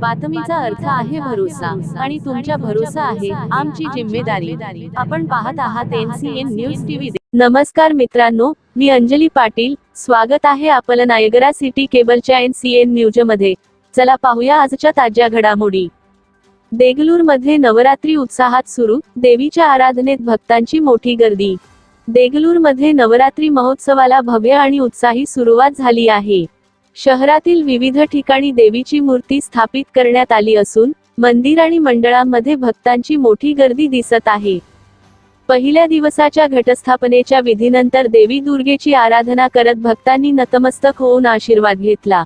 बातमीचा अर्थ आहे भरोसा आणि तुमच्या भरोसा आहे आमची जिम्मेदारी. आपण पाहत आहात एनसीएन न्यूज टीव्ही. नमस्कार मित्रांनो मी अंजली पाटील. स्वागत आहे आपलं नायगरा सिटी केबलच्या एनसीएन न्यूजमध्ये चला पाहूया आजच्या ताज्या घडामोडी. देगलूरमध्ये नवरात्री उत्साहात सुरू देवीच्या आराधनेत भक्तांची मोठी गर्दी. देगलूरमध्ये नवरात्री महोत्सवाला भव्य आणि उत्साही सुरुवात झाली आहे. शहरातील विविध ठिकाणी देवीची मूर्ती स्थापित करण्यात आली असून मंदिर आणि मंडळांमध्ये भक्तांची मोठी गर्दी दिसत आहे. पहिल्या दिवसाच्या घटस्थापनेच्या विधीनंतर देवी दुर्गेची आराधना करत भक्तांनी नतमस्तक होऊन आशीर्वाद घेतला.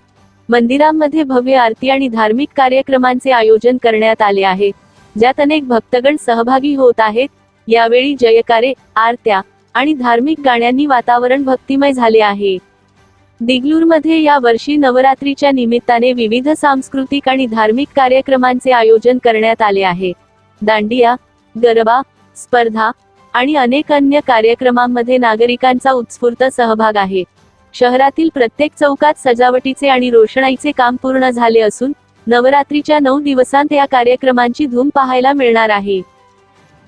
मंदिरांमध्ये भव्य आरती आणि धार्मिक कार्यक्रमांचे आयोजन करण्यात आले आहे. ज्यात अनेक भक्तगण सहभागी होत आहेत. यावेळी जयकारे आरत्या आणि धार्मिक गाण्यांनी वातावरण भक्तिमय झाले आहे. दिगलूरमध्ये या वर्षी नवरात्रीच्या निमित्ताने विविध सांस्कृतिक आणि धार्मिक कार्यक्रमांचे आयोजन करण्यात आले आहे. दांडिया गरबा स्पर्धा आणि अनेक अन्य कार्यक्रमांमध्ये नागरिकांचा उत्स्फूर्त सहभाग आहे. शहरातील प्रत्येक चौकात सजावटीचे आणि रोषणाईचे काम पूर्ण झाले असून नवरात्रीच्या नऊ दिवसांत या कार्यक्रमांची धूम पाहायला मिळणार आहे.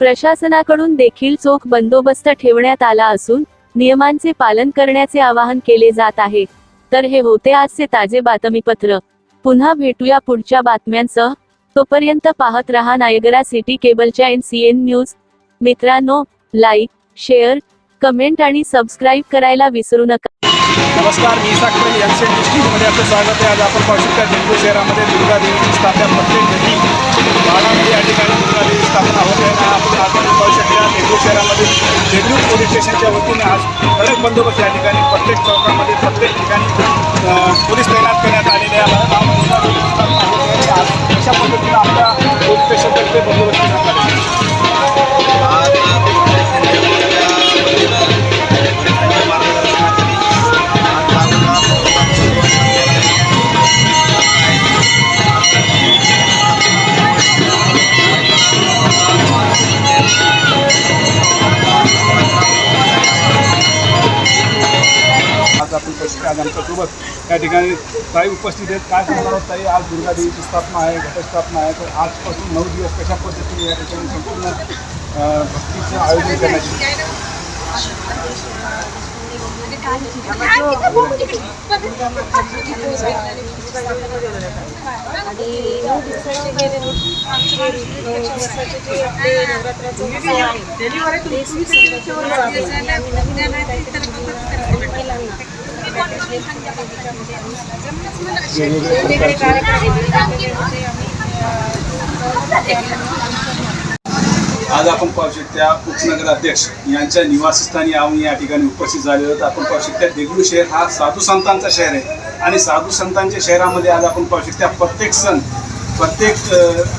प्रशासनाकडून देखील चोख बंदोबस्त ठेवण्यात आला असून नियमांचे पालन करण्याचे आवाहन केले जात आहे. तर हे होते आजचे ताजे बातमीपत्र. पुन्हा भेटूया पुढच्या बातम्यांसह. तोपर्यंत पाहत रहा नायगरा सिटी केबलच्या एन सी एन न्यूज. मित्रांनो लाईक शेअर कमेंट आणि सबस्क्राईब करायला विसरू नका. नमस्कार मी साखरे यांचे मध्ये आपलं स्वागत आहे. आज आपण पाहू शकता देगलूर शहरामध्ये दुर्गा देवीची स्थापना प्रत्येक घरी भागामध्ये या ठिकाणी दुर्गा देवी स्थापना होत आहे आणि आपण आज पाहू शकता शहरामध्ये देगलूर पोलीस स्टेशनच्या वतीने आज कडक बंदोबस्त या ठिकाणी प्रत्येक चौकामध्ये प्रत्येक ठिकाणी पोलीस तैनात करण्यात आलेले आहे अशा पद्धतीनं आपल्या पोलीस स्टेशनतर्फे बंदोबस्त करण्यात आले आज आज आमच्यासोबत या ठिकाणी ताई उपस्थित आहेत. काय सांगणार आहोत ताई? आज दुर्गा देवीची स्थापना आहे घटस्थापना आहे. तर आजपासून नऊ दिवस कशा पद्धतीने या ठिकाणी संपूर्ण भक्तीचं आयोजन करण्याची? आणि नऊ दिवसाचे गेले आमचे नऊ जे आपले नवरात्राचं उत्सव आहे. ते सुसंगत नवीन नवीन महिलांना वेगवेगळे कार्यक्रम आज आपण पाहू शकत्या उपनगर अध्यक्ष यांच्या निवासस्थानी आम्ही या ठिकाणी उपस्थित झालेलो आहोत. आपण पाहू शकत्या देगलू शहर हा साधू संतांचा शहर आहे. आणि साधू संतांच्या शहरामध्ये आज आपण पाहू शकत्या प्रत्येक सण प्रत्येक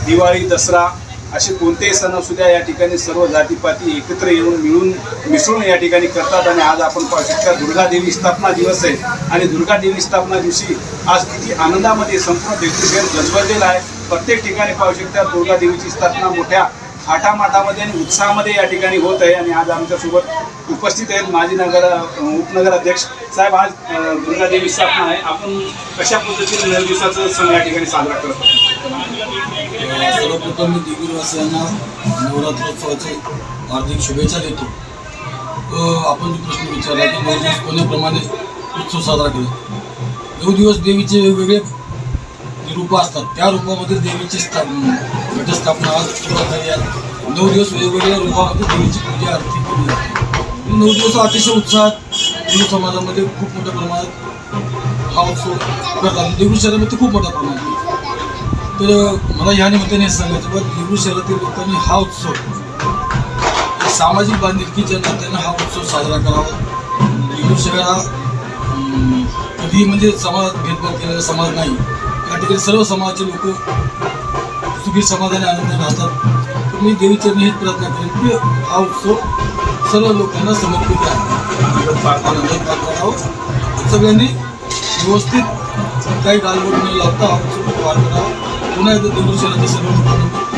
दिवाळी दसरा असे कोणतेही सण असू द्या या ठिकाणी सर्व जातीपाती एकत्र येऊन मिळून मिसळून या ठिकाणी करतात. आणि आज आपण पाहू शकता दुर्गा देवी स्थापना दिवस आहे. आणि दुर्गा देवी स्थापना दिवशी आज किती आनंदामध्ये संपूर्ण देखील गजबजलेला आहे. प्रत्येक ठिकाणी पाहू शकता दुर्गा देवीची स्थापना मोठ्या थाटामाटामध्ये आणि उत्साहामध्ये या ठिकाणी होत आहे. आणि आज आमच्यासोबत उपस्थित आहेत माजी नगर उपनगर अध्यक्ष साहेब. आज दुर्गादेवी स्थापना आहे. आपण कशा पद्धतीने नऊ दिवसाचा सण या ठिकाणी साजरा करतो सर्वप्रथम मी देवीवासियांना नवरात्रोत्सवाचे हार्दिक शुभेच्छा देतो. आपण जो प्रश्न विचारला की नऊ दिवस कोण्याप्रमाणे उत्सव साजरा केला. नऊ दिवस देवीचे वेगवेगळे जे रूपं असतात त्या रूपामध्ये देवीची स्थापना घटस्थापना आज सुरुवात झाली आहे नऊ दिवस वेगवेगळ्या रूपामध्ये देवीची पूजा आरती केली जाते. नऊ दिवस अतिशय उत्साहात हिंदू समाजामध्ये खूप मोठ्या प्रमाणात हा उत्सव करतात. देवी शहरामध्ये खूप मोठ्या प्रमाणात. तर मला या निमित्ताने हे सांगायचं बघ देगलूर शहरातील लोकांनी हा उत्सव सामाजिक बांधिलकीच्या नात्यानं हा उत्सव साजरा करावा देगलूर शहर हा कधी म्हणजे समाज भेदभाव केलेला समाज नाही. या ठिकाणी सर्व समाजाचे लोक सुखी समाधान आनंद राहतात. तर मी देवीचरणी हेच प्रयत्न करेन की हा उत्सव सर्व लोकांना समर्पित आहे. आनंदात सगळ्यांनी व्यवस्थित काही गालबोट न लावता हा उत्सव पार करावा. पुन्हा एकदा देगलूर शहराच्या सर्व लोकांना